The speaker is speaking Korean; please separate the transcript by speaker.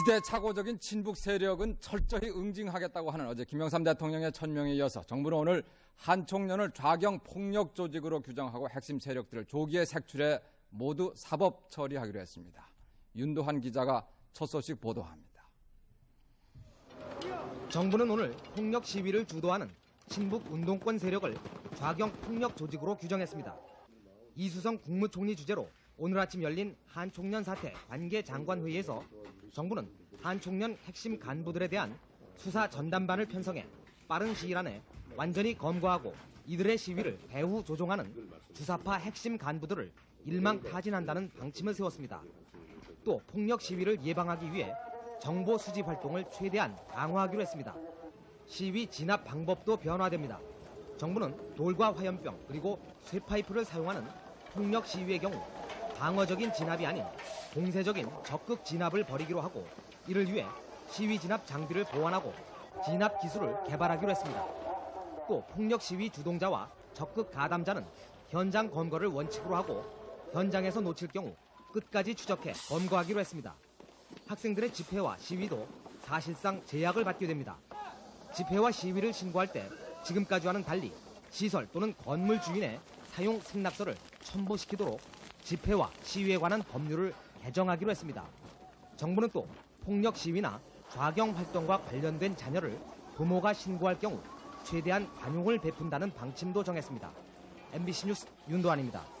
Speaker 1: 시대착오적인 친북 세력은 철저히 응징하겠다고 하는 어제 김영삼 대통령의 천명에 이어서 정부는 오늘 한 총련을 좌경 폭력 조직으로 규정하고 핵심 세력들을 조기에 색출해 모두 사법 처리하기로 했습니다. 윤도한 기자가 첫 소식 보도합니다.
Speaker 2: 정부는 오늘 폭력 시위를 주도하는 친북 운동권 세력을 좌경 폭력 조직으로 규정했습니다. 이수성 국무총리 주재로 오늘 아침 열린 한 총련 사태 관계 장관 회의에서 정부는 한 총련 핵심 간부들에 대한 수사 전담반을 편성해 빠른 시일 안에 완전히 검거하고 이들의 시위를 배후 조종하는 주사파 핵심 간부들을 일망타진한다는 방침을 세웠습니다. 또 폭력 시위를 예방하기 위해 정보 수집 활동을 최대한 강화하기로 했습니다. 시위 진압 방법도 변화됩니다. 정부는 돌과 화염병 그리고 쇠파이프를 사용하는 폭력 시위의 경우 방어적인 진압이 아닌 공세적인 적극 진압을 벌이기로 하고 이를 위해 시위 진압 장비를 보완하고 진압 기술을 개발하기로 했습니다. 또 폭력 시위 주동자와 적극 가담자는 현장 검거를 원칙으로 하고 현장에서 놓칠 경우 끝까지 추적해 검거하기로 했습니다. 학생들의 집회와 시위도 사실상 제약을 받게 됩니다. 집회와 시위를 신고할 때 지금까지와는 달리 시설 또는 건물 주인의 사용 승낙서를 첨부시키도록 집회와 시위에 관한 법률을 개정하기로 했습니다. 정부는 또 폭력 시위나 좌경 활동과 관련된 자녀를 부모가 신고할 경우 최대한 관용을 베푼다는 방침도 정했습니다. MBC 뉴스 윤도환입니다.